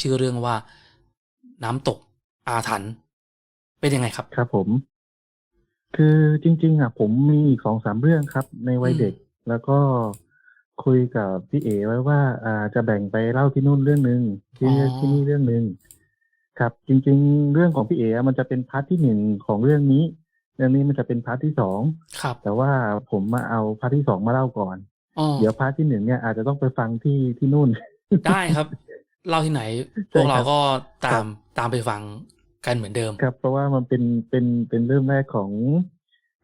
ชื่อเรื่องว่าน้ำตกอาถรรพ์เป็นยังไงครับ ครับผม คือจริง ๆ อะ ผมมีอีกสองสามเรื่องครับ ในวัยอืมเด็กแล้วก็คุยกับพี่เอไว้ว่า อ่าจะแบ่งไปเล่าที่นู่นเรื่องหนึ่งที่ที่นี่เรื่องหนึ่งครับ จริง ๆ เรื่องของพี่เออะมันจะเป็นพาร์ทที่หนึ่งของเรื่องนี้ เรื่องนี้มันจะเป็นพาร์ทที่สองครับแต่ว่าผมมาเอาพาร์ทที่สองมาเล่าก่อน อ๋อเดี๋ยวพาร์ทที่หนึ่งเนี่ยอาจจะต้องไปฟังที่ที่นู่น ได้ครับ เล่าที่ไหนพใช่วกเราครับก็ตาครัมบตามไปฟังกันเหมือนเดิม ครับ เพราะว่ามันเป็นเป็นเป็นเริ่มแรกของ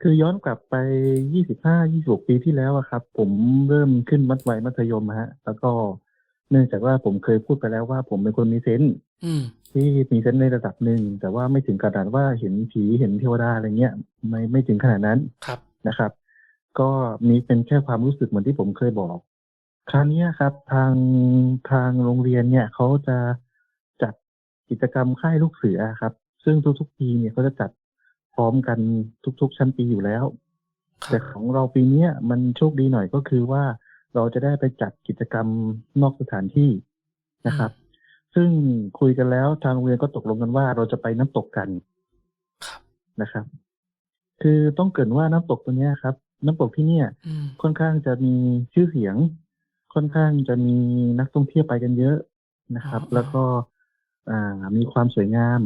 คือย้อนกลับไปยี่สิบห้ายี่สิบปีที่แล้วอะครับ ผมเริ่มขึ้นมัธวัยมัธยมฮะ แล้วก็เนื่องจากว่าผมเคยพูดไปแล้วว่าผมเป็นคนมีเซนส์อืมที่มีเซนส์ในระดับหนึ่งแต่ว่าไม่ถึงขนาดว่าเห็นผีเห็นเทวดาอะไรเงี้ย ไม่ไม่ถึงขนาดนั้นครับนะครับ ก็นี่เป็นแค่ความรู้สึกเหมือนที่ผมเคยบอก คราวเนี้ยครับทางทางโรงเรียนเนี่ยเขาจะจัดกิจกรรมค่ายลูกเสือครับ ซึ่งทุกๆปีเนี่ยเขาจะจัดพร้อมกันทุก ๆ ชั้นปีอยู่แล้วครัแต่บของเราปีเนี้ยมันโชคดีหน่อยก็คือว่าเราจะได้ไปจัดกิจกรรมนอกสถานที่นะครับ ซึ่งคุยกันแล้วทางโรงเรียนก็ตกลงกันว่าเราจะไปน้ำตกกันครับนะครับ คือต้องเกรินว่าน้ำตกตัวเนี้ยครับ น้ำตกที่เนี่ยอืมค่อนข้างจะมีชื่อเสียง ค่อนข้างจะมีนักท่องเที่ยวไปกันเยอะนะครับอ๋อแล้วก็อ่ามีความสวยงาม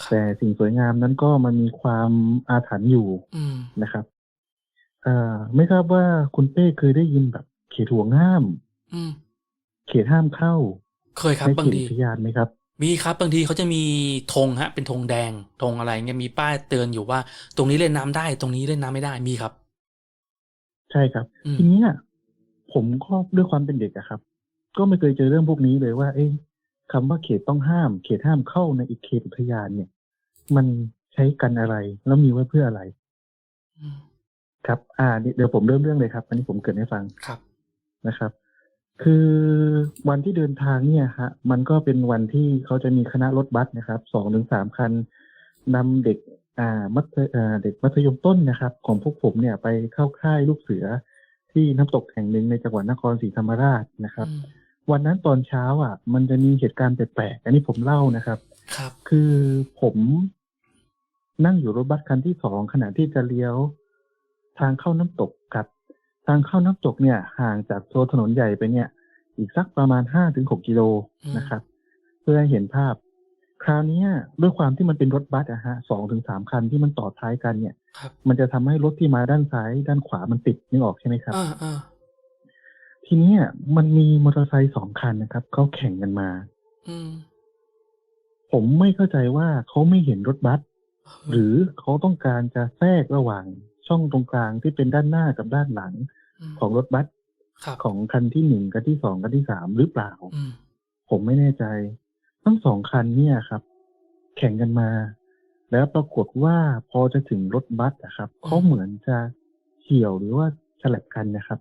ครับแต่สิ่งสวยงามนั้นก็มันมีความอาถรรพ์อยู่อืมนะครับเอ่อไม่ทราบว่าคุณเป้เคยได้ยินแบบ เขตห่วงห้ามอืมเขตห้ามเข้า เคยครับในบาเขงตทีอุทยานไหมครับ มีครับบางทีเขาจะมีธงฮะ เป็นธงแดงธงอะไรเงี้ยมีป้ายเตือนอยู่ว่า ตรงนี้เล่นน้ำได้ ตรงนี้เล่นน้ำไม่ได้มีครับ ใช่ครับอืมทีเนี้ย ผมก็ด้วยความเป็นเด็กอะครับ ก็ไม่เคยเจอเรื่องพวกนี้เลยว่า เอ้ยคำว่าเขตต้องห้าม เขตห้ามเข้าในอีกเขตอุทยานเนี่ย มันใช้กันอะไร แล้วมีไว้เพื่ออะไรอืมครับ อ่านี่เดี๋ยวผมเริ่มเรื่องเลยครับ อันนี้ผมเกริดให้ฟังครับนะครับ คือวันที่เดินทางเนี่ยฮะ มันก็เป็นวันที่เขาจะมีคณะรถบัสนะครับสองถึงสามคันนำเด็กอ่ามัธอ่าเด็กมัธยมต้นนะครับ ของพวกผมเนี่ยไปเข้าค่ายลูกเสือ ที่น้ำตกแห่งหนึ่งในจังหวัดนครศรีธรรมราชนะครับอืมวันนั้นตอนเช้าอะ มันจะมีเหตุการณ์แปลกๆอันนี้ผมเล่านะครับ ครับ คือผมนั่งอยู่รถบัสคันที่สองขณะที่จะเลี้ยว ทางเข้าน้ำตกครับทางเข้าน้ำตกเนี่ย ห่างจากตัวถนนใหญ่ไปเนี่ย อีกสักประมาณห้าถึงหกกิโลอืมนะครับ เพื่อให้เห็นภาพ คราวเนี้ยด้วยความที่มันเป็นรถบัสอะฮะสองถึงสามคันที่มันต่อท้ายกันเนี่ยครับ มันจะทำให้รถที่มาด้านซ้ายด้านขวามันติดนึกออกใช่ไหมครับอ่าอ่าทีเนี้ยมันมีมอเตอร์ไซค์สองคันนะครับเขาแข่งกันมาอืมผมไม่เข้าใจว่าเขาไม่เห็นรถบัสหรือเขาต้องการจะแทรกระหว่างช่องตรงกลางที่เป็นด้านหน้ากับด้านหลังมของรถบัสครับของคันที่หนึ่งกับที่สองกับที่สามหรือเปล่าอืมผมไม่แน่ใจ ทั้งสองคันเนี่ยครับ แข่งกันมา แล้วปรากฏว่าพอจะถึงรถบัสอะครับเขาเหมือนจะเฉี่ยวหรือว่าฉลับกันนะครับ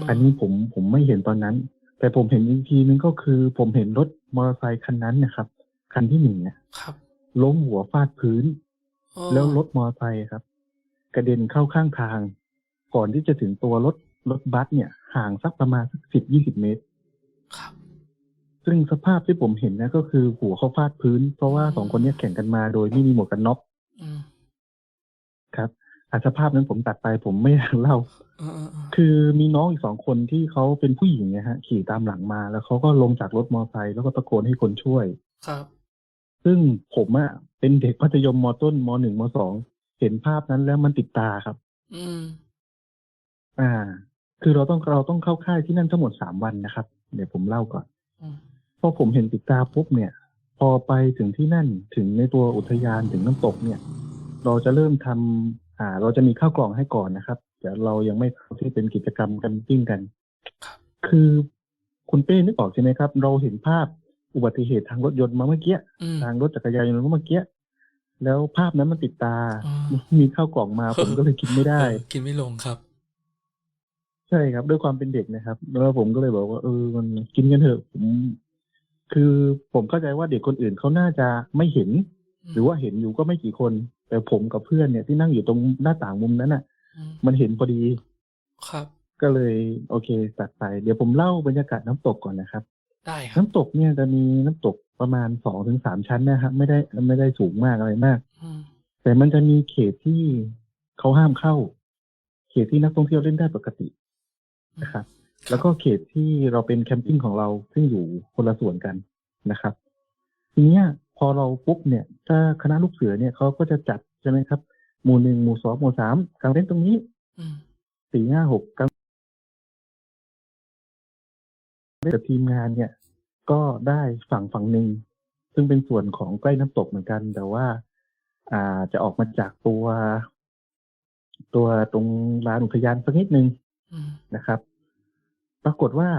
มอันนี้ผมผมไม่เห็นตอนนั้น แต่ผมเห็นอีกทีนึงก็คือ ผมเห็นรถมอเตอร์ไซคันนั้นนะครับ คันที่หนึ่งเนี่ยครับล้มหัวฟาดพื้นอ๋อแล้วรถมอเตอร์ไซค์ครับ กระเด็นเข้าข้างทาง ก่อนที่จะถึงตัวรถรถบัสเนี่ย ห่างสักประมาณสักสิบยี่สิบเมตรครับ ซึ่งสภาพที่ผมเห็นนะก็คือหัวเขาฟาดพื้น เพราะว่าอืมสองคนเนี้แข่งกันมาโดยไม่มีหมวกกันน็อกอืมครับอาสภาพนั้นผมตัดไปผมไม่อยากเล่าเออเออเออคือมีน้องอีกสองคนที่เขาเป็นผู้หญิงนะฮะ ขี่ตามหลังมาแล้วเขาก็ลงจากรถมอเตอร์ไซค์แล้วก็ตะโกนให้คนช่วย ครับ ซึ่งผมอะเป็นเด็กมัธยมมต้นมหนึ่งมสองเห็นภาพนั้นแล้วมันติดตาครับ อืม อ่า คือเราต้องเราต้องเข้าค่ายที่นั่นทั้งหมดสามวันนะครับ เดี๋ยวผมเล่าก่อนอืม พอผมเห็นติดตาปุ๊บเนี่ย พอไปถึงที่นั่นถึงในตัวอุทยานถึงน้ำตกเนี่ย เราจะเริ่มทำอ่า เราจะมีข้าวกล่องให้ก่อนนะครับเดี๋ยวเรายังไม่เข้าที่เป็นกิจกรรมกันปิ้งกันครับคือคุณเป้นึกออกใช่ไหมครับ เราเห็นภาพอุบัติเหตุทางรถยนต์มาเมื่อกี้อืมทางรถจักรยานยนต์เมื่อกี้แล้วภาพนั้นมันติดตาอ๋อมีข้าวกล่องมาผมก็เลยกินไม่ได้เออกินไม่ลงครับ ใช่ครับ ด้วยความเป็นเด็กนะครับ แล้วผมก็เลยบอกว่าเออมันกินกันเถอะผม คือผมเข้าใจว่าเด็กคนอื่นเขาน่าจะไม่เห็น หรือว่าเห็นอยู่ก็ไม่กี่คน แต่ผมกับเพื่อนเนี่ยที่นั่งอยู่ตรงหน้าต่างมุมนั้นน่ะอืมมันเห็นพอดีครับ ก็เลยโอเคตัดไป เดี๋ยวผมเล่าบรรยากาศน้ำตกก่อนนะครับ ได้ครับน้ำตกเนี่ยจะมีน้ำตกประมาณสองถึงสามชั้นนะครับไม่ได้ไม่ได้สูงมากอะไรมากอืมแต่มันจะมีเขตที่เขาห้ามเข้า เขตที่นักท่องเที่ยวเล่นได้ปกตินะครับ แล้วก็เขตที่เราเป็นแคมปิ้งของเราซึ่งอยู่คนละส่วนกันนะครับ ทีเนี้ยพอเราปุ๊บเนี่ย ถ้าคณะลูกเสือเนี่ยเขาก็จะจัดใช่ไหมครับ หมู่หนึ่งหมู่สองหมู่สามกางเต็นท์ตรงนี้อืมสี่ห้าหกกางกับทีมงานเนี่ย ก็ได้ฝั่งฝั่งหนึ่งซึ่งเป็นส่วนของใกล้น้ำตกเหมือนกัน แต่ว่า อ่าจะออกมาจากตัว ตัวตรงลานอุทยานสักนิดนึงอืมนะครับ ปรากฏว่า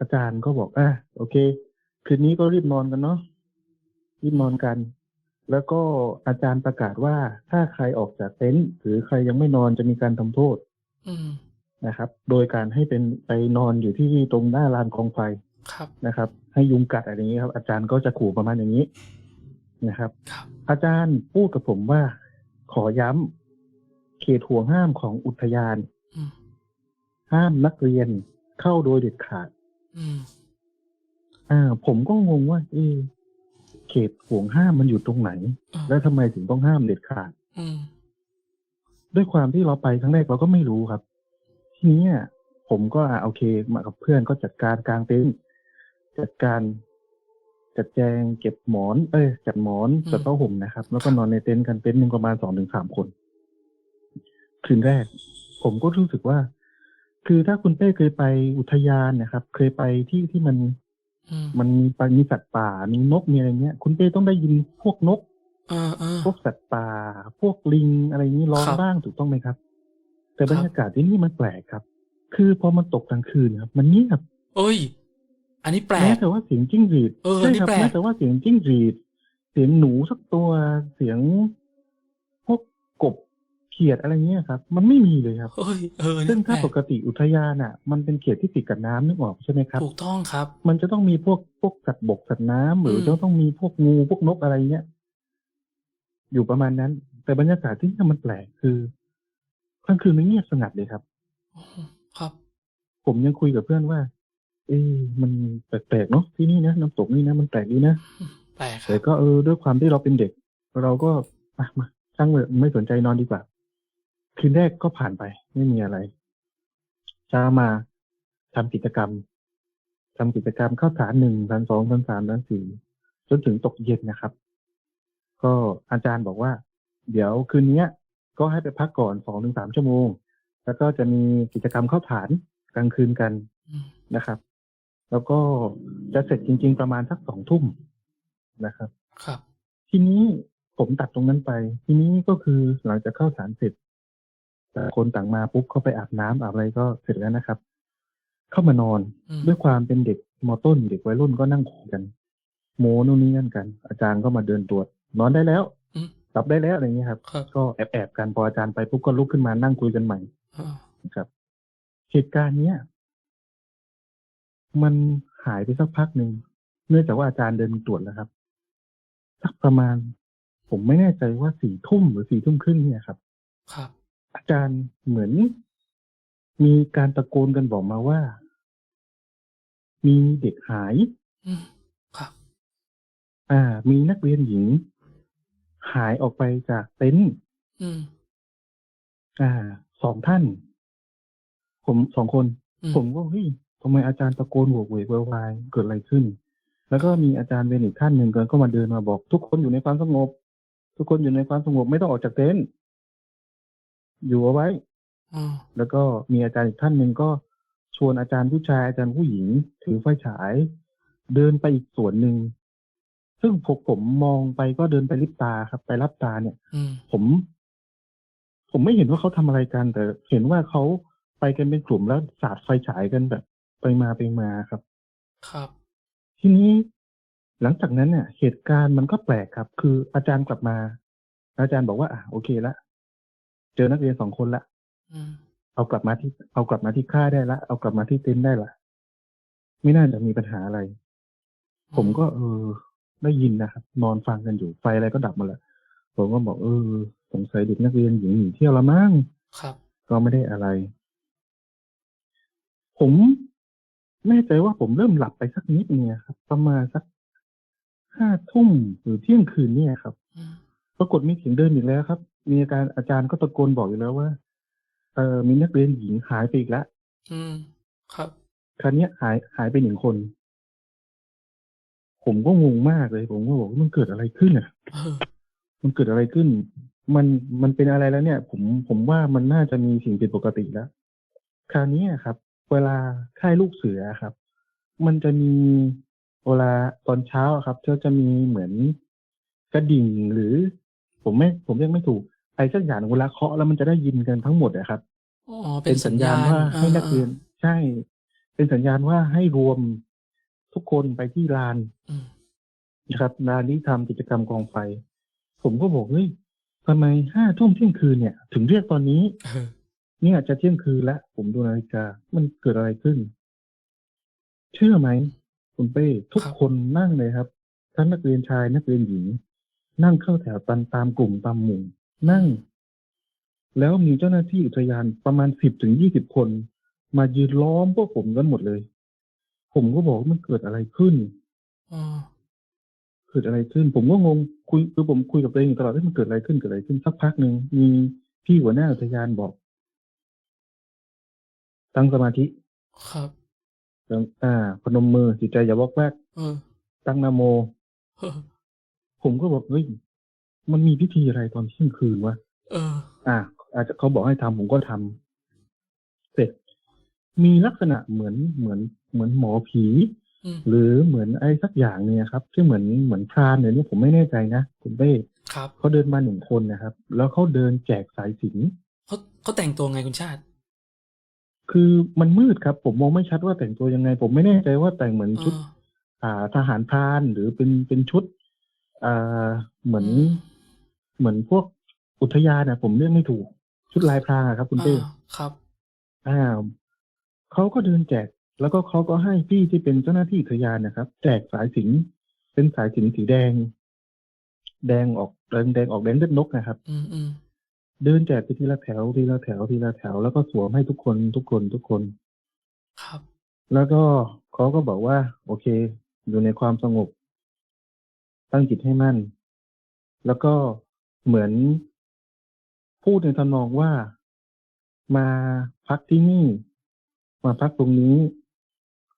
อาจารย์ก็บอกอะโอเค คืนนี้ก็รีบนอนกันเนาะรีบนอนกัน แล้วก็อาจารย์ประกาศว่า ถ้าใครออกจากเต็นท์หรือใครยังไม่นอนจะมีการทำโทษอืมนะครับ โดยการให้เป็นไปนอนอยู่ที่ตรงหน้าลานกองไฟครับนะครับ ให้ยุงกัดอะไรอย่างนี้ครับ อาจารย์ก็จะขู่ประมาณอย่างนี้นะครับครับอาจารย์พูดกับผมว่า ขอย้ำเขตห่วงห้ามของอุทยานอืมห้ามนักเรียน เข้าโดยเด็ดขาดอืมอ่า ผมก็งงว่า เอะเขตห่วงห้ามมันอยู่ตรงไหนอ่าแล้วทำไมถึงต้องห้ามเด็ดขาดอืมด้วยความที่เราไปครั้งแรกเราก็ไม่รู้ครับ ทีนี้อะผมก็อะโอเคมากับเพื่อนก็จัดการกลางเต็นท์จัดการจัดแจงเก็บหมอน เอ้ยจัดหมอนจัดผ้าห่มนะครับ แล้วก็นอนในเต็นท์กันเต็นท์หนึ่งประมาณสองถึงสามคน คืนแรก ผมก็รู้สึกว่า คือถ้าคุณเป้เคยไปอุทยานนะครับ เคยไปที่ที่มันอืมมันมีปลามีสัตว์ป่า มีนก มีอะไรเงี้ย คุณเป้ต้องได้ยินพวกนกเออเออพวกสัตว์ป่า พวกลิงอะไรนี้ร้องครับบ้างถูกต้องไหมครับ แต่ครับบรรยากาศที่นี่มันแปลกครับ คือพอมันตกกลางคืนครับ มันเงียบเอ้ย อันนี้แปลแม้กแต่ว่าเสียงจิ้งหรีดเออใช่นี่ครับแปลกแม้แต่ว่าเสียงจิ้งหรีด เสียงหนูสักตัว เสียงพวกกบ เขียดอะไรเงี้ยครับ มันไม่มีเลยครับ เอ้ยเออซึ่งนี่แปลถ้ากปกติอุทยานอะ มันเป็นเขตที่ติดกับน้ำนึกออกใช่ไหมครับ ถูกต้องครับ มันจะต้องมีพวกพวกสัตว์บกสัตว์น้ำหรืออมจะต้องมีพวกงูพวกนกอะไรเงี้ยอยู่ประมาณนั้น แต่บรรยากาศที่นี่มันแปลกคือกลางคืนมันเงียบสงัดเลยครับอืมครับ ผมยังคุยกับเพื่อนว่า เอ๊ะมันแปลกๆเนาะที่นี่นะน้ำตกนี่นะมันแปลกดีนะแปลกคแต่รับก็เออด้วยความที่เราเป็นเด็ก เราก็อะมาช่างเลยไม่สนใจนอนดีกว่า คืนแรกก็ผ่านไปไม่มีอะไรเช้ามาทำกิจกรรมทำกิจกรรมเข้าฐานหนึ่งฐานสองฐานสามฐานสี่จนถึงตกเย็นนะครับ ก็อาจารย์บอกว่า เดี๋ยวคืนนี้ก็ให้ไปพักก่อนสองถึงสามชั่วโมง แล้วก็จะมีกิจกรรมเข้าฐานกลางคืนกันอืมนะครับ แล้วก็จะเสร็จจริง ๆ ประมาณสักสองทุ่มนะครับ ครับ ทีนี้ผมตัดตรงนั้นไป ทีนี้ก็คือหลังจากเข้าฐานเสร็จแต่าง คนต่างมาปุ๊บเข้าไปอาบน้ำอาบอะไรก็เสร็จแล้วนะครับ เข้ามานอนอืมด้วยความเป็นเด็กมอต้น เด็กวัยรุ่นก็นั่งคุยกัน โมนู่นนี่นั่นกัน อาจารย์ก็มาเดินตรวจ นอนได้แล้วอืมหลับได้แล้วอะไรอย่างเงี้ยครับครับ ก็แอบแอบๆกันพออาจารย์ไปปุ๊บก็ลุกขึ้นมานั่งคุยกันใหม่อ่านะครับเหตุการณ์เนี้ยมันหายไปสักพักหนึ่งเนื่องจากว่าอาจารย์เดินตรวจแล้วครับ สักประมาณ ผมไม่แน่ใจว่าสี่ทุ่มหรือสี่ทุ่มครึ่งเนี่ยครับ ครับ อาจารย์เหมือน มีการตะโกนกันบอกมาว่า มีเด็กหายอืมครับ อ่า มีนักเรียนหญิง หายออกไปจากเต็นท์อืมอ่า สองท่าน ผมสองคนอืมผมก็เฮ้ยทำไมอาจารย์ตะโกนโวกเวกโวยวายเกิดอะไรขึ้น แล้วก็มีอาจารย์เวรอีกท่านหนึ่งก็มาเดินมาบอก ทุกคนอยู่ในความสงบ ทุกคนอยู่ในความสงบไม่ต้องออกจากเต็นท์ อยู่เอาไว้อืมแล้วก็มีอาจารย์อีกท่านหนึ่งก็ชวนอาจารย์ผู้ชายอาจารย์ผู้หญิง ถือไฟฉาย เดินไปอีกส่วนหนึ่ง ซึ่งผมผมมองไปก็เดินไปลิบตาครับ ไปรับตาเนี่ยอืมผม ผมไม่เห็นว่าเขาทำอะไรกันแต่ เห็นว่าเขาไปกันเป็นกลุ่มแล้วสาดไฟฉายกันแบบไปมาไปมาครับ ครับ ทีนี้หลังจากนั้นเนี่ยเหตุการณ์มันก็แปลกครับ คืออาจารย์กลับมา อาจารย์บอกว่าอะโอเคละ เจอนักเรียนสองคนละอืมเอากลับมาที่ เอากลับมาที่ค่ายได้ละ เอากลับมาที่เต็นท์ได้ละไม่น่าจะมีปัญหาอะไร ผมก็เออ ได้ยินนะครับ นอนฟังกันอยู่ไฟอะไรก็ดับหมาแล้วผมก็บอกเออสงสัยเด็กนักเรียนหญิงหนีเที่ยวละมั้งครับ ก็ไม่ได้อะไร ผมแน่ใจว่าผมเริ่มหลับไปสักนิดเนี่ยครับ ประมาณสักห้าทุ่มหรือเที่ยงคืนเนี่ยครับอืมปรากฏมีเสียงเดินอีกแล้วครับ มีอาการอาจารย์ก็ตะโกนบอกอยู่แล้วว่า เออมีนักเรียนหญิงหายไปอีกแล้วอืม ครับคราวเนี้ยหายหายไปหนึ่งคน ผมก็งงมากเลย ผมก็บอกว่ามันเกิดอะไรขึ้นอะเออมันเกิดอะไรขึ้น มันมันเป็นอะไรแล้วเนี่ย ผมผมว่ามันน่าจะมีสิ่งผิดปกติแล้ว คราวนี้ครับ เวลาค่ายลูกเสือครับ มันจะมีเวลาตอนเช้าอะครับก็จะมีเหมือนกระดิ่งหรือ ผมไม่ ผมเรียกไม่ถูก ไอ้สักอย่างเวลาเคาะแล้วมันจะได้ยินกันทั้งหมดนะครับอ๋อเป็นสัญญาณว่าให้นักเรียนอ่าใช่ เป็นสัญญาณว่าให้รวมทุกคนไปที่ลานอืมนะครับลานที่ทำกิจกรรมกองไฟ ผมก็บอกเฮ้ยทำไมห้าทุ่มเที่ยงคืนเนี่ย ถึงเรียกตอนนี้เออเนี่ยจะเที่ยงคืนแล้วผมดูนาฬิกา มันเกิดอะไรขึ้น เชื่อไหมคุณเป้ทุกคนนั่งเลยครับทั้งนักเรียนชายนักเรียนหญิง นั่งเข้าแถวตามตามกลุ่มตามหมู่ นั่ง แล้วมีเจ้าหน้าที่อุทยานประมาณสิบถึงยี่สิบคน มายืนล้อมพวกผมกันหมดเลย ผมก็บอกว่ามันเกิดอะไรขึ้นอ๋อเกิดอะไรขึ้น ผมก็งงคุยคือผมคุยกับตัวเองอยู่ตลอดว่ามันเกิดอะไรขึ้นเกิดอะไรขึ้นสักพักหนึ่งมีพี่หัวหน้าอุทยานบอก ตั้งสมาธิ ครับแล้วอ่า พนมมือจิตใจอย่าวอกแวกเออตั้งนะโมเออผมก็บอกเฮ้ย มันมีพิธีอะไรตอนเที่ยงคืนวะเออ อ่าอาจจะเขาบอกให้ทำผมก็ทำเสร็จ มีลักษณะเหมือนเหมือนเหมือนหมอผีอืมหรือเหมือนไอ้สักอย่างเนี่ยครับที่เหมือนเหมือนพรานเนี่ยนี่ผมไม่แน่ใจนะคุณเป้ครับเขาเดินมาหนึ่งคนนะครับ แล้วเขาเดินแจกสายสิญจนเขาเขาแต่งตัวไงคุณชาติ คือมันมืดครับ ผมมองไม่ชัดว่าแต่งตัวยังไง ผมไม่แน่ใจว่าแต่งเหมือนเอชุดออ่าทหารพรานหรือเป็นเป็นชุดอ่าเหมือนอืม เหมือนพวกอุทยานนะผมเรียกไม่ถูก ชุดลายพรางอะครับ คุณเป้อ่าครับ อ่าเขาก็เดินแจก แล้วก็เขาก็ให้พี่ที่เป็นเจ้าหน้าที่อุทยานนะครับ แจกสายสิญจนเป็นสายสิญจนสีแดง แดงออกแดงแดงออกแดงเลือดนกนะครับอืมอืมเดินแจกไปทีละแถวทีละแถวทีละแถว แล้วก็สวมให้ทุกคนทุกคนทุกคน ครับ แล้วก็เขาก็บอกว่า โอเค อยู่ในความสงบ ตั้งจิตให้มั่น แล้วก็ เหมือนพูดในทำนองว่ามาพักที่นี่ มาพักตรงนี้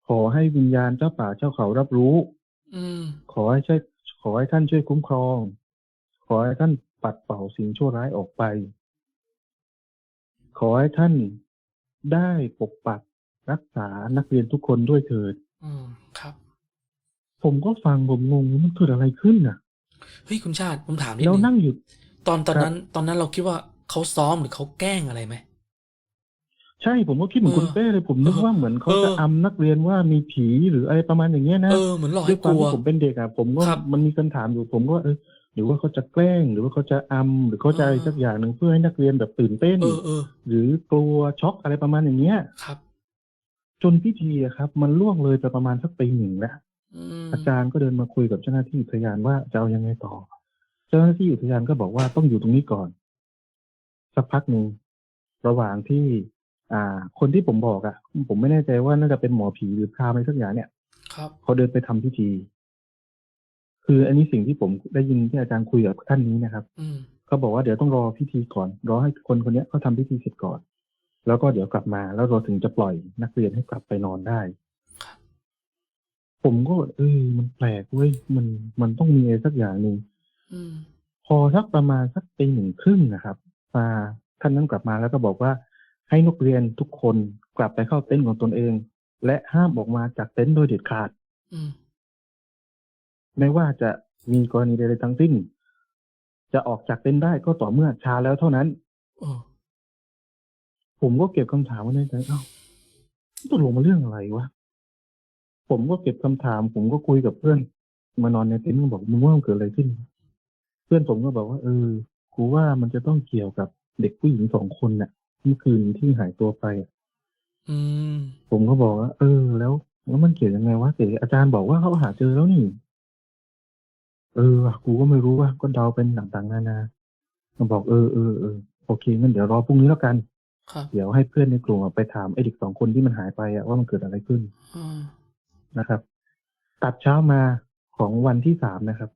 ขอให้วิญญาณเจ้าป่าเจ้าเขารับรู้อืมขอให้ช่วยขอให้ท่านช่วยคุ้มครอง ขอให้ท่านปัดเป่าสิ่งชั่วร้ายออกไป ขอให้ท่านได้ปกปักรักษานักเรียนทุกคนด้วยเถิด อืมครับ ผมก็ฟังผมงงมันเกิดอะไรขึ้นน่ะเฮ้ยคุณชาติผมถามนิดแล้วนึงนั่งอยู่ ตอนตอนครับนั้น ตอนนั้นเราคิดว่าเขาซ้อมหรือเขาแกล้งอะไรไหมใช่ผมก็คิดเหมือนเออคุณเป้เลยผมนึกเออว่าเหมือนเขาเออจะอำนักเรียนว่ามีผีหรืออะไรประมาณอย่างเงี้ยนะเออเหมือนหลอกด้วให้ยคกวามลัวที่ผมเป็นเด็กอะผมก็ครับมันมีคำถามอยู่ผมก็เออหรือว่าเขาจะแกล้งหรือว่าเขาจะอำหรือเขาจะอะไรเออสักอย่างหนึ่งเพื่อให้นักเรียนแบบตื่นเต้นเออเออหรือกลัวช็อกอะไรประมาณอย่างเงี้ยครับ จนพิธีอะครับ มันล่วงเลยไปประมาณสักปีหนึ่งแล้วอืมอาจารย์ก็เดินมาคุยกับเจ้าหน้าที่อุทยานว่าจะเอายังไงต่อ เจ้าหน้าที่อุทยานก็บอกว่าต้องอยู่ตรงนี้ก่อน สักพักหนึ่งระหว่างที่ อ่า คนที่ผมบอกอะ่ะ ผมไม่แน่ใจว่าน่าจะเป็นหมอผีหรือพรามอะไรสักอย่างเนี่ย ครับเขาเดินไปทำพิธี คืออันนี้สิ่งที่ผมได้ยินที่อาจารย์คุยกับท่านนี้นะครับ อืมเขาบอกว่าเดี๋ยวต้องรอพิธีก่อน รอให้คนคนเนี้ยเขาทำพิธีเสร็จก่อน แล้วก็เดี๋ยวกลับมา แล้วเราถึงจะปล่อยนักเรียนให้กลับไปนอนได้ครับผมก็เออมันแปลกเว้ยมันมันต้องมีอะไรสักอย่างหนึ่งอืม พอสักประมาณสักตีหนึ่งครึ่งนะครับ มาท่านนั้นกลับมาแล้วก็บอกว่าให้นักเรียนทุกคนกลับไปเข้าเต็นท์ของตนเอง และห้ามออกมาจากเต็นท์โดยเด็ดขาดอืมไม่ว่าจะมีกรณีใดๆทั้งสิ้น จะออกจากเต็นท์ได้ก็ต่อเมื่อช้าแล้วเท่านั้นเออผมก็เก็บคำถามไว้ในใจเอ้าตกลงมาเรื่องอะไรวะผมก็เก็บคำถาม ผมก็คุยกับเพื่อน มานอนในเต็นท์ก็บอกมึงว่ามันเกิดอะไรขึ้น เพื่อนผมก็บอกว่าเออกูว่ามันจะต้องเกี่ยวกับเด็กผู้หญิงสองคนน่ะเมื่อคืนที่หายตัวไปอะอืมผมก็บอกว่า เออ แล้วแล้วมันเกี่ยวยังไงวะแต่อาจารย์บอกว่าเขาหาเจอแล้วนี่ เออว่ะกูก็ไม่รู้ว่าก็เดาเป็นต่างๆนานามันบอกเออเออเออโอเคงั้นเดี๋ยวรอพรุ่งนี้แล้วกันครับเดี๋ยวให้เพื่อนในกลุ่มอะไปถามไอ้เด็กสองคนที่มันหายไปอะว่ามันเกิดอะไรขึ้นอืมนะครับ ตัดเช้ามาของวันที่สามนะครับ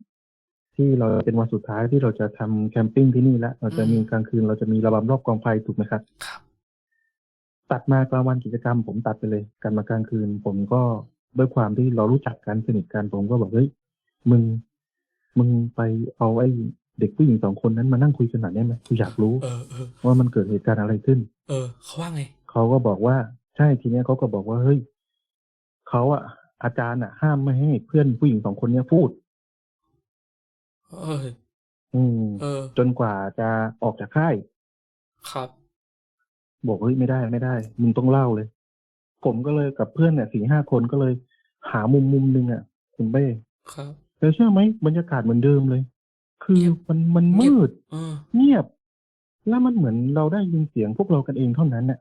ที่เราเป็นวันสุดท้ายที่เราจะทำแคมปิ้งที่นี่แล้วเราจะมีกลางคืนเราจะมีระบำรอบกองไฟถูกไหมครับครับ ตัดมากลางวันกิจกรรม ผมตัดไปเลยกันมากลางคืน ผมก็ด้วยความที่เรารู้จักกันสนิทกันผมก็บอกเฮ้ยมึง มึงไปเอาไอ้เด็กผู้หญิงสองคนนั้นมานั่งคุยกันหน่อยได้ไหมกูอยากรู้เออเออว่ามันเกิดเหตุการณ์อะไรขึ้น เออเขาว่าไงเขาก็บอกว่าใช่ทีเนี้ยเขาก็บอกว่าเฮ้ยเขาอะอาจารย์อะห้ามไม่ให้เพื่อนผู้หญิงสองคนเนี้ยพูด เออ อืม เออ จนกว่าจะออกจากค่าย ครับ บอกเฮ้ยไม่ได้ไม่ได้ มึงต้องเล่าเลย ผมก็เลยกับเพื่อนเนี่ยสี่ห้าคนก็เลย หามุมมุมหนึ่งอะคุณเป้ครับแต่เชื่อไหมบรรยากาศเหมือนเดิมเลย คือเงียบมันมันเงียบมืดเออเงียบ แล้วมันเหมือนเราได้ยินเสียงพวกเรากันเองเท่านั้นน่ะ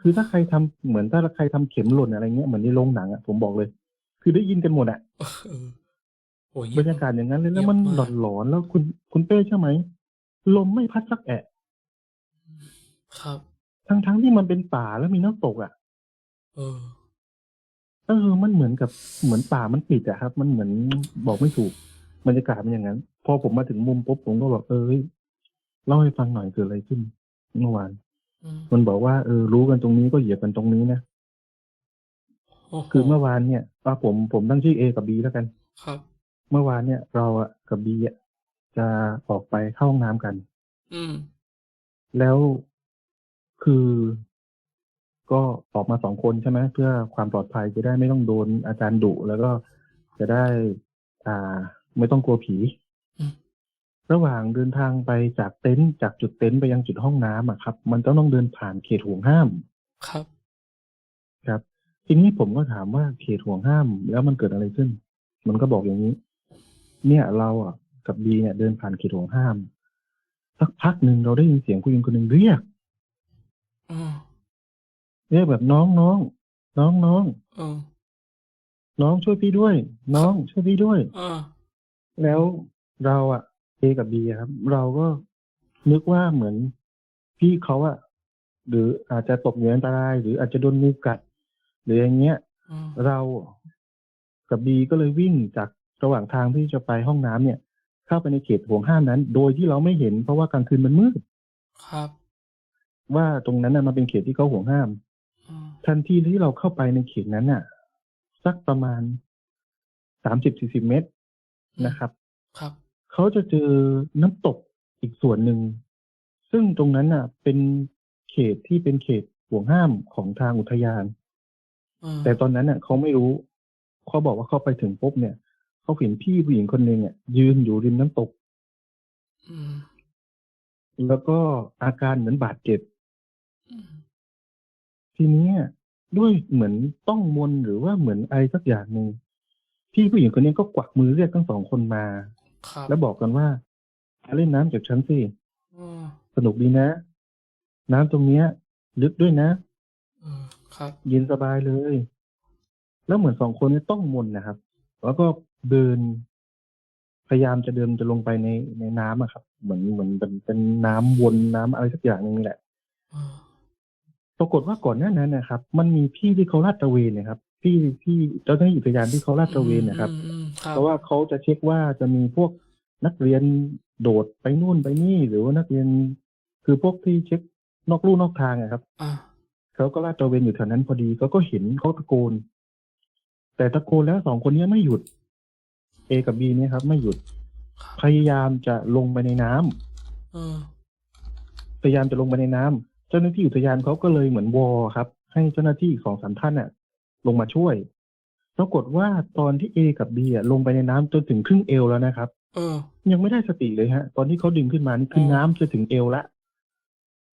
คือถ้าใครทำเหมือนถ้าใครทำเข็มหล่นอะไรเงี้ยเหมือนในโรงหนังอะผมบอกเลย คือได้ยินกันหมดอะเออ โอ้ยบรรยากาศอย่างนั้นเลยแล้วมันเงียบหลมาอกนหลอนๆแล้วคุณคุณเป้ใช่อไหมลมไม่พัดสักแอะครับ ทั้งทั้งๆที่มันเป็นป่าแล้วมีน้ำตกอะ เออเออมันเหมือนกับเหมือนป่ามันปิดอะครับ มันเหมือนบอกไม่ถูกบรรยากาศมันอย่างนั้น พอผมมาถึงมุมปุ๊บผมก็บอกเออเฮ้ยเล่าให้ฟังหน่อยเกิดอะไรขึ้นเมื่อวานอืมมันบอกว่าเออรู้กันตรงนี้ก็เหยียบกันตรงนี้นะโอ้โหคือเมื่อวานเนี่ยว่าผมผมตั้งชื่อ A กับ B แล้วกัน ครับ เมื่อวานเนี่ยเราอะกับ B อะจะออกไปเข้าห้องน้ำกัน อืม แล้วคือก็ออกมาสองคนใช่ไหมเพื่อความปลอดภัยจะได้ไม่ต้องโดนอาจารย์ดุแล้วก็จะได้ อ่า ไม่ต้องกลัวผีอืมระหว่างเดินทางไปจากเต็นท์จากจุดเต็นท์ไปยังจุดห้องน้ำอะครับ มันต้องต้องเดินผ่านเขตห่วงห้าม ครับ ครับ ทีนี้ผมก็ถามว่าเขตห่วงห้าม แล้วมันเกิดอะไรขึ้น มันก็บอกอย่างนี้ เนี่ยเราอะกับบีเนี่ย เดินผ่านเขตห่วงห้าม สักพักหนึ่งเราได้ยินเสียงผู้หญิงคนหนึ่งเรียกอืมเรียกแบบน้องน้องน้องน้องเออน้องช่วยพี่ด้วย น้องช่วยพี่ด้วยเออแล้วเราอะเอกับบีครับ เราก็นึกว่าเหมือนพี่เขาอะหรืออาจจะตกอยู่ในอันตราย หรืออาจจะโดนงูกัด หรืออย่างเงี้ยอืมเรากับบีก็เลยวิ่งจาก ระหว่างทางที่จะไปห้องน้ำเนี่ย เข้าไปในเขตห่วงห้ามนั้น โดยที่เราไม่เห็น เพราะว่ากลางคืนมันมืดครับ ว่าตรงนั้นน่ะมันเป็นเขตที่เขาห่วงห้ามอืมทันทีที่เราเข้าไปในเขตนั้นน่ะ สักประมาณสามสิบสี่สิบเมตรนะครับ ครับเขาจะเจอน้ำตกอีกส่วนหนึ่ง ซึ่งตรงนั้นน่ะ เป็นเขตที่เป็นเขตห่วงห้ามของทางอุทยานเออแต่ตอนนั้นน่ะเขาไม่รู้เขาบอกว่าเขาไปถึงปุ๊บเนี่ย เขาเห็นพี่ผู้หญิงคนหนึ่งอะยืนอยู่ริมน้ำตกอืมแล้วก็อาการเหมือนบาดเจ็บอืมทีเนี้ยด้วยเหมือนต้องมนต์หรือว่าเหมือนอะไรสักอย่างหนึ่งพี่ผู้หญิงคนนี้ก็กวักมือเรียกทั้งสองคนมาครับแล้วบอกกันว่ามาเล่นน้ำจากฉันสิอืมสนุกดีนะ น้ำตรงเนี้ย ลึกด้วยนะเออครับเย็นสบายเลย แล้วเหมือนสองคนนี้ต้องมนต์นะครับ แล้วก็ เดิน พยายามจะเดินจะลงไปในในน้ำอะครับ เหมือนเหมือนเป็นเป็นน้ำวนน้ำอะไรสักอย่างหนึงนี่แหละเออปรากฏว่าก่อนหน้านั้นนะครับ มันมีพี่ที่เขาลาดตระเวนนะครับ พี่พี่เจ้าหน้าที่อุทยานที่เขาลาดตระเวนนะครับ อืมอืมครับเพราะว่าเขาจะเช็คว่าจะมีพวกนักเรียนโดดไปนู่นไปนี่ หรือว่านักเรียน คือพวกที่เช็คนอกลู่นอกทางอะครับ อ่าเขาก็ลาดตระเวนอยู่แถวนั้นพอดีเขาก็เห็นเขาตะโกน แต่ตะโกนแล้วสองคนนี้ไม่หยุด เอกับบีเนี่ยครับ ไม่หยุดครับพยายามจะลงไปในน้ำเออ พยายามจะลงไปในน้ำเจ้าหน้าที่อุทยานเขาก็เลยเหมือนวอครับ ให้เจ้าหน้าที่อีกสองสามท่านน่ะ ลงมาช่วย ปรากฏว่าตอนที่เอกับบีอะลงไปในน้ำจนถึงครึ่งเอวแล้วนะครับ เออ ยังไม่ได้สติเลยฮะ ตอนที่เขาดึงขึ้นมานี่คืออ๋อน้ำจะถึงเอวละ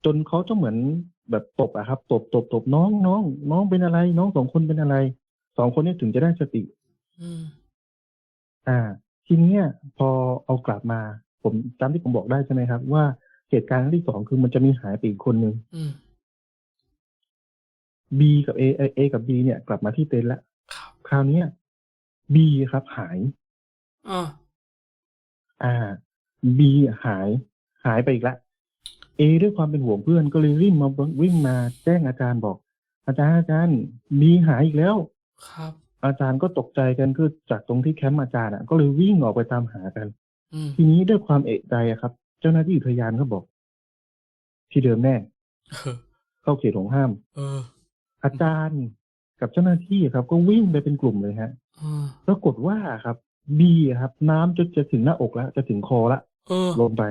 จนเขาจะเหมือนแบบตบอะครับ ตบตบตบน้องน้องน้องเป็นอะไร น้องสองคนเป็นอะไร สองคนนี้ถึงจะได้สติ อืม อ่า ทีเนี้ยพอเอากลับมา ผมจำที่ผมบอกได้ใช่ไหมครับ ว่าเหตุการณ์ครั้งที่สองคือมันจะมีหายไปอีกคนนึงอืม B กับ A เอ A กับ B เนี่ย กลับมาที่เต็นท์แล้วครับคราวเนี้ย B ครับหายอ่าอ่า B หาย หายไปอีกแล้วเอด้วยความเป็นห่วงเพื่อนก็เลยรีบมาวิ่งมาแจ้งอาจารย์บอก อาจารย์อาจารย์มีหายอีกแล้ว ครับ อาจารย์ก็ตกใจกันคือจากตรงที่แคมป์อาจารย์อะ ก็เลยวิ่งออกไปตามหากันอืมทีนี้ด้วยความเอกใจอะครับ เจ้าหน้าที่อุทยานก็บอก ที่เดิมแน่เออเข้าเขตของห้ามเอออาจารย์กับเจ้าหน้าที่ครับ ก็วิ่งไปเป็นกลุ่มเลยฮะเออปรากฏว่าครับ บีอะครับ น้ำจนจะถึงหน้าอกแล้ว จะถึงคอละเออลงไป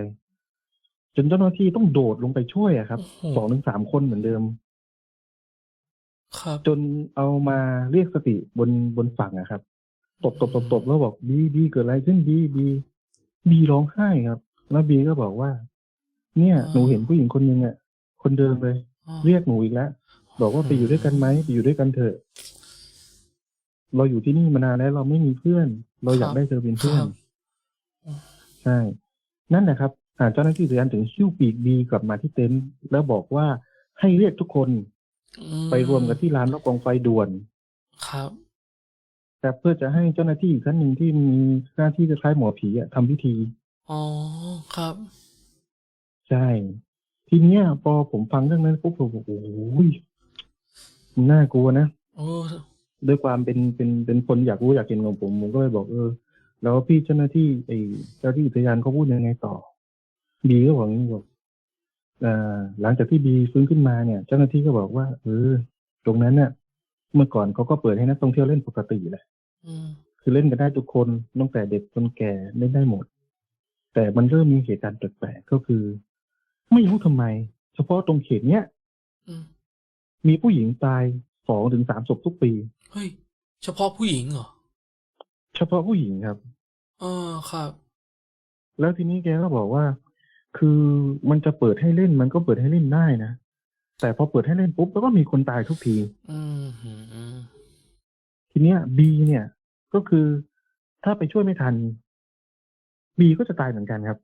จนเจ้าหน้าที่ต้องโดดลงไปช่วยอะครับโอ้โหสองถึงสามคนเหมือนเดิม ครับ จนเอามาเรียกสติบนบนฝั่งอะครับ ตบตบตบตบแล้วบอกบีบีเกิดอะไรขึ้นบีบีบีร้องไห้ครับ แล้วบีก็บอกว่า เนี่ยอ่าหนูเห็นผู้หญิงคนหนึ่งอะคนเดิมเลยอ๋อเรียกหนูอีกแล้วบอกว่าไปอยู่ด้วยกันไหมไปอยู่ด้วยกันเถอะ เราอยู่ที่นี่มานานแล้วเราไม่มีเพื่อน เราอยากได้เธอเป็นเพื่อนครับใช่ นั่นแหละครับอ่าเจ้าหน้าที่อุทยานถึงหิ้วปีกบีกลับมาที่เต็นท์แล้วบอกว่าให้เรียกทุกคนอื ไปรวมกันที่ร้านรอบกองไฟด่วน ครับแต่เพื่อจะให้เจ้าหน้าที่อีกท่านหนึ่งที่มีหน้าที่คล้ายๆหมอผีอะทำพิธี อ๋อ ครับ ใช่ ทีเนี้ยพอผมฟังเรื่องนั้นปุ๊บผมบอกโอ้ยน่ากลัวนะโอ้ด้วยความเป็นเป็นเป็นคนอยากรู้อยากเห็นของผมผมก็เลยบอกเออ แล้วพี่เจ้าหน้าที่ไอ้เจ้าที่อุทยานเขาพูดยังไงต่อบีก็บอกอย่างนี้บอกอ่า หลังจากที่บีฟื้นขึ้นมาเนี่ย เจ้าหน้าที่ก็บอกว่าเออตรงนั้นเนี่ยเมื่อก่อนเขาก็เปิดให้นักท่องเที่ยวเล่นปกติแหละอืมคือเล่นกันได้ทุกคนตั้งแต่เด็กจนแก่เล่นได้หมด แต่มันเริ่มมีเหตุการณ์แปลกๆก็คือ ไม่รู้ทำไม เฉพาะตรงเขตเนี้ยอืมมีผู้หญิงตายสองถึงสามศพทุกปีเฮ้ยเฉพาะผู้หญิงเหรอเฉพาะผู้หญิงครับเออครับ แล้วทีนี้แกก็บอกว่า คือมันจะเปิดให้เล่นมันก็เปิดให้เล่นได้นะ แต่พอเปิดให้เล่นปุ๊บแล้วก็มีคนตายทุกทีอืมหืมอืมทีเนี้ยบีเนี่ย ก็คือถ้าไปช่วยไม่ทันบีก็จะตายเหมือนกันครับ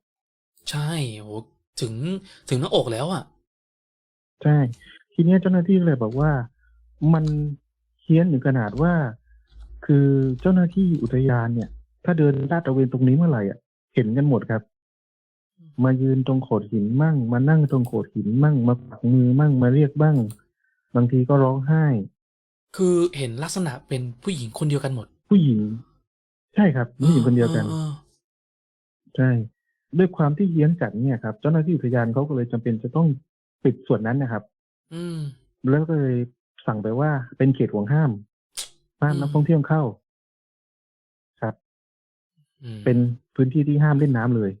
ใช่โหถึงถึงหน้าอกแล้วอะ ใช่ ทีเนี้ยเจ้าหน้าที่ก็เลยบอกว่ามันเฮี้ยนถึงขนาดว่า คือเจ้าหน้าที่อุทยานเนี่ย ถ้าเดินลาดตระเวนตรงนี้เมื่อไหร่อะ เห็นกันหมดครับ มายืนตรงโขดหินมั่ง มานั่งตรงโขดหินมั่ง มาปักมือมั่งมาเรียกบ้าง บางทีก็ร้องไห้ คือเห็นลักษณะเป็นผู้หญิงคนเดียวกันหมด ผู้หญิง ใช่ครับผู้หญิงคนเดียวกันออออใช่ด้วยความที่เฮี้ยนจัดเนี่ยครับ เจ้าหน้าที่อุทยานเขาก็เลยจำเป็นจะต้องปิดส่วนนั้นนะครับ อืม แล้วก็เลยสั่งไปว่าเป็นเขตห่วงห้ามห้ามอืมนักท่องเที่ยวเข้า ครับอืมเป็นพื้นที่ที่ห้ามเล่นน้ำเลย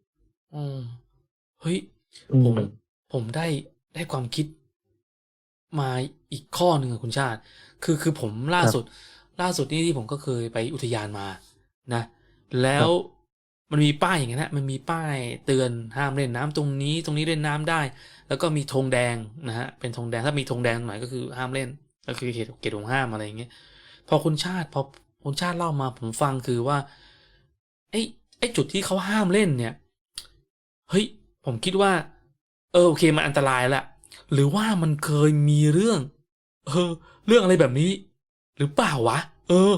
อืม เฮ้ยอืผมมผมได้ได้ความคิดมาอีกข้อหนึ่งอะคุณชาติ คือคือผมล่าสุด ล่าสุดนี่ที่ผมก็เคยไปอุทยานมานะ แล้วมันมีป้ายอย่างนั้นนะมันมีป้ายเตือนห้ามเล่นน้ำตรงนี้ ตรงนี้เล่นน้ำได้ แล้วก็มีธงแดงนะฮะเป็นธงแดงถ้ามีธงแดงหมายก็คือห้ามเล่น ก็คือเขตเขตของห้ามอะไรอย่างเงี้ยพอคุณชาติพอคุณชาติเล่ามาผมฟังคือว่าไอ้ไอ้จุดที่เขาห้ามเล่นเนี่ย เฮ้ย ผมคิดว่า เออโอเคมันอันตรายแหละหรือว่ามันเคยมีเรื่อง เออ เรื่องอะไรแบบนี้ หรือเปล่าวะ เออ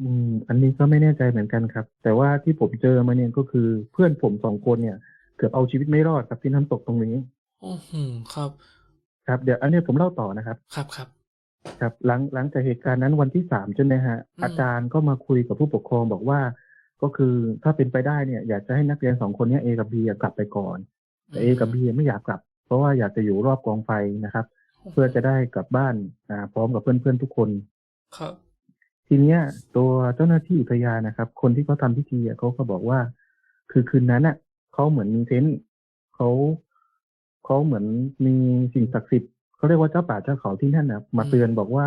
อืม อันนี้ก็ไม่แน่ใจเหมือนกันครับ แต่ว่าที่ผมเจอมาเนี่ยก็คือเพื่อนผมสองคนเนี่ย เกือบเอาชีวิตไม่รอดครับที่น้ำตกตรงนี้โอ้โหครับ ครับเดี๋ยวอันนี้ผมเล่าต่อนะครับ ครับครับครับหลังหลังจากเหตุการณ์นั้นวันที่สามใช่ไหมฮะอืมอาจารย์ก็มาคุยกับผู้ปกครองบอกว่า ก็คือถ้าเป็นไปได้เนี่ย อยากจะให้นักเรียนสองคนเนี้เอกับบีกลับไปก่อน แต่เอกับบีไม่อยากกลับ เพราะว่าอยากจะอยู่รอบกองไฟนะครับ เพื่อจะได้กลับบ้านอ่าพร้อมกับเพื่อนๆทุกคนครับ ทีเนี้ย ตัวเจ้าหน้าที่อุทยานนะครับ คนที่เขาทำพิธีอะเขาก็บอกว่า คือคืนนั้นอะเขาเหมือนมีเซนส์เขาเขาเหมือนมีสิ่งศักดิ์สิทธิ์เขาเรียกว่าเจ้าป่าเจ้าเขาที่นั่นนะมาอืมเตือนบอกว่า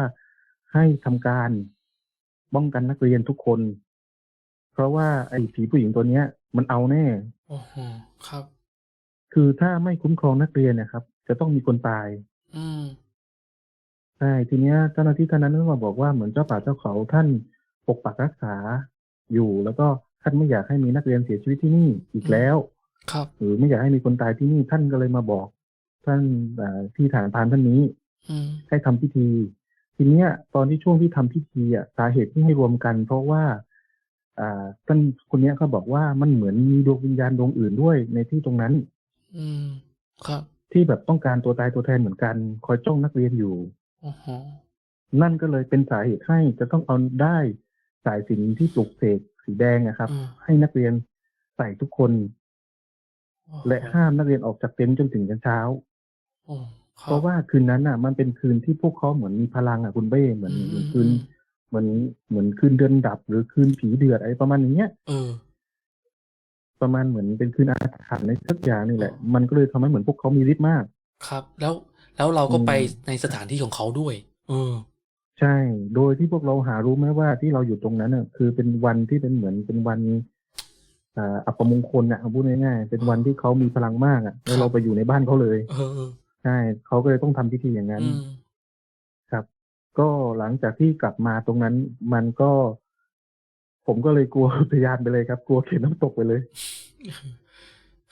ให้ทำการป้องกันนักเรียนทุกคน เพราะว่าไอ้ผีผู้หญิงตัวเนี้ย มันเอาแน่โอ้โหครับ คือถ้าไม่คุ้มครองนักเรียนนะครับ จะต้องมีคนตาย อืมใช่ทีเนี้ยเจ้าหน้าที่ท่านนั้นก็มาบอกว่าเหมือนเจ้าป่าเจ้าเขาท่านปกปักรักษาอยู่แล้วก็ท่านไม่อยากให้มีนักเรียนเสียชีวิตที่นี่อีกแล้ว ครับ หรือไม่อยากให้มีคนตายที่นี่ท่านก็เลยมาบอก ท่านอ่าที่ฐานพานท่านนี้ อืมให้ทำพิธี ทีเนี้ยตอนที่ช่วงที่ทำพิธีอะสาเหตุที่ให้รวมกัน เพราะว่าอ่า ท่านคนเนี้ยเขาบอกว่ามันเหมือนมีดวงวิญญาณดวงอื่นด้วยในที่ตรงนั้น อืมครับ ที่แบบต้องการตัวตายตัวแทนเหมือนกัน คอยจ้องนักเรียนอยู่โอ้โหนั่นก็เลยเป็นสาเหตุให้จะต้องเอาได้สายสิญจนที่ปลูกเสกสีแดงนะครับอืมให้นักเรียนใส่ทุกคนโอ้โหและห้ามนักเรียนออกจากเต็นท์จนถึงเช้าโอ้คเพราะว่าคืนนั้นอะ มันเป็นคืนที่พวกเขาเหมือนมีพลังอะคุณเบ้เหมือนอืมเหมือนคืนอืม เหมือนเหมือนคืนเดือนดับ หรือคืนผีเดือดอะไรประมาณอย่างเงี้ยเออประมาณเหมือนเป็นคืนอาถรรพ์ในสักอย่างนี่แหละ มันก็เลยทำให้เหมือนพวกเขามีฤทธิ์มาก ครับ แล้วแล้วเราก็อืมไปในสถานที่ของเขาด้วย เออ ใช่ โดยที่พวกเราหารู้ไหมว่าที่เราอยู่ตรงนั้นน่ะ คือเป็นวันที่เป็นเหมือนเป็นวันอ่าอัปมงคลอะเอาพูดง่ายๆ เป็นวันที่เขามีพลังมากอะแล้วเราไปอยู่ในบ้านเขาเลยเออเออใช่เขาก็เลยต้องทำพิธีอย่างนั้นอืมครับ ก็หลังจากที่กลับมาตรงนั้น มันก็ ผมก็เลยกลัวอุทยานไปเลยครับ กลัวเข็นน้ำตกไปเลย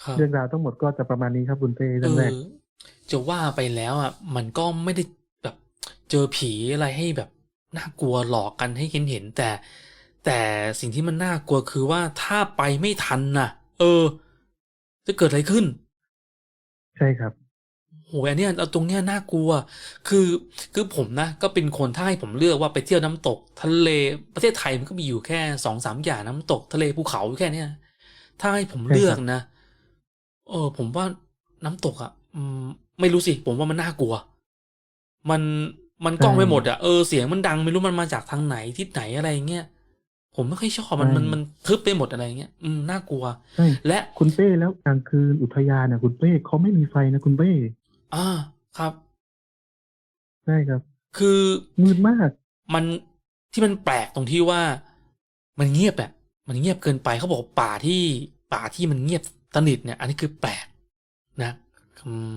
ครับเรื่องราวทั้งหมดก็จะประมาณนี้ครับคุณเต้เอเรื่องแรกอจะว่าไปแล้วอะ มันก็ไม่ได้แบบเจอผีอะไรให้แบบน่ากลัวหลอกกันให้เห็นเห็นๆแต่ แต่สิ่งที่มันน่ากลัวคือว่าถ้าไปไม่ทันน่ะ เออ จะเกิดอะไรขึ้น ใช่ครับ โหอันเนี้ยเอาตรงเนี้ยน่ากลัว คือคือผมนะก็เป็นคนถ้าให้ผมเลือกว่าไปเที่ยวน้ำตก ทะเลประเทศไทยมันก็มีอยู่แค่สองสามอย่างน้ำตก ทะเลภูเขาอยู่แค่เนี้ยถ้าให้ผมใช่ครับเลือกนะเออ ผมว่าน้ำตกอะอืมไม่รู้สิ ผมว่ามันน่ากลัว มันมันกล้องไปหมดอะเออเสียงมันดังไม่รู้มันมาจากทางไหนทิศไหนอะไรเงี้ยผมไม่ค่อยชอบมันมันมันทึบไปหมดอะไรเงี้ยอืมน่ากลัวใช่และคุณเป้แล้วกลางคืนอุทยานน่ะคุณเป้เขาไม่มีไฟนะคุณเป้ อ่าครับ ใช่ครับ คือมืดมาก มันที่มันแปลกตรงที่ว่า มันเงียบอะมันเงียบเกินไปเขาบอกว่าป่าที่ป่าที่มันเงียบสนิทเนี่ย อันนี้คือแปลกนะอืม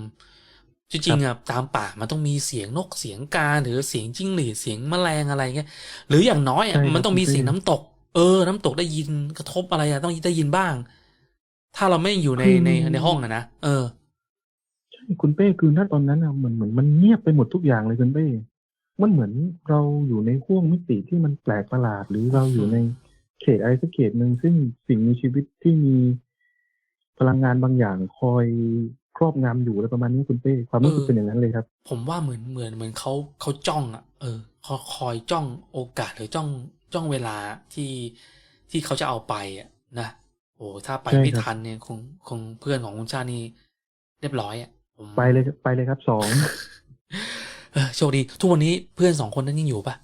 จริงๆอะตามป่ามันต้องมีเสียงนกเสียงกาหรือเสียงจิ้งหรีดเสียงแมลงอะไรเงี้ยหรืออย่างน้อยอะใช่ครับมันต้องมีคุณเสียงเต้น้ำตก เออ น้ำตกได้ยินกระทบอะไรอะต้องได้ยินบ้าง ถ้าเราไม่อยู่ในคือในในห้องอะนะเออใช่ คุณเป้คือณตอนนั้นอะเหมือนเหมือนมันเงียบไปหมดทุกอย่างเลยคุณเป้ มันเหมือนเราอยู่ในห้วงมิติที่มันแปลกประหลาด หรือเราอยู่ในเขตอะไรสักเขตหนึ่งซึ่งสิ่งมีชีวิตที่มีพลังงานบางอย่างคอยครอบงำอยู่อะไรประมาณนี้คุณเป้ความรู้สึกเออเป็นอย่างนั้นเลยครับ ผมว่าเหมือนเหมือนเหมือนเขาเขาจ้องอะ เออเขาคอยจ้องโอกาสหรือจ้องจ้องเวลาที่ที่เขาจะเอาไปอะนะโอ้ถ้าไปใช่ไม่ครับทันเนี่ยคงคงเพื่อนของคุณชาตินี่เรียบร้อยอะผม ไปเลยไปเลยครับสองเออโชคดีทุกวันนี้เพื่อนสองคนนั้นยังอยู่ปะ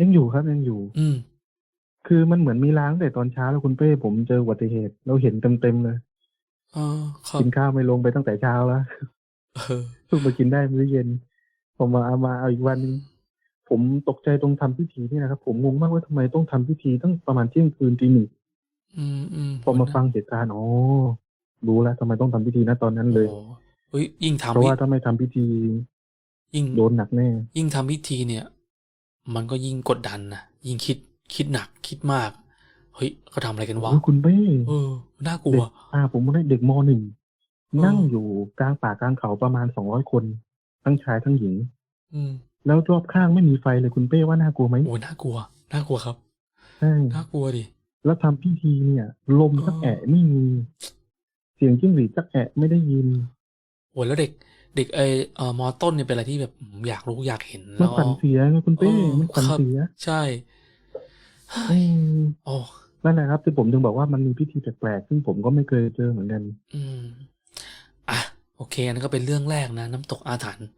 ยังอยู่ครับยังอยู่ อืม คือมันเหมือนมีล้างแต่ตอนเช้าแล้วคุณเป้ผมเจออุบัติเหตุ เราเห็นเต็มๆเลยเออครับกินข้าวไม่ลงไปตั้งแต่เช้าแล้วเออเพิ่งมากินได้มื้อเย็น ผมมาเอามาเอาอีกวันหนึงผมตกใจตรงทำพิธีนี่นะครับ ผมงงมากว่าทำไมต้องทำพิธีตั้งประมาณเที่ยงคืนตีหนึ่งอืมอืมพอมาฟังเหตุการณ์อ๋อรู้แล้วทำไมต้องทำพิธีนะตอนนั้นเลยโอ้ เฮ้ยยิ่งเพทำราะยิ่ว่างถ้าไม่ทำพิธียิ่งโดนหนักแน่ ยิ่งทำพิธีเนี่ย มันก็ยิ่งกดดันนะยิ่งคิดคิดหนักคิดมาก เฮ้ยเขาทำอะไรกันวะโอ้ยคุณเป้เออน่ากลัเด็วกอ่า ผมได้เด็กมหนึ่งเออ นั่งอยู่กลางป่ากลางเขาประมาณสองร้อยคน ทั้งชายทั้งหญิง อืมแล้วรอบข้างไม่มีไฟเลยคุณเป้ว่าน่ากลัวไหมโอ้ยน่ากลัวน่ากลัวครับใช่น่ากลัวดิ แล้วทำพิธีเนี่ย ลมสักเออ แอะไม่มี เสียงจิ้งหรีดสักแอะไม่ได้ยินโอ้ยแล้วเด็กเด็กไอเอ่อมอต้นเนี่ยเป็นอะไรที่แบบผมอยากรู้อยากเห็นมัแล้นวขวัญเสียไงคุณเป้เออมันขวัญครับเสียใช่อืมโอ้นั่นแหละครับที่ผมถึงบอกว่ามันมีพิธีแปลกๆซึ่งผมก็ไม่เคยเจอเหมือนกัน อืม อะ โอเคอันนั้นก็เป็นเรื่องแรกนะ น้ำตกอาถรรพ์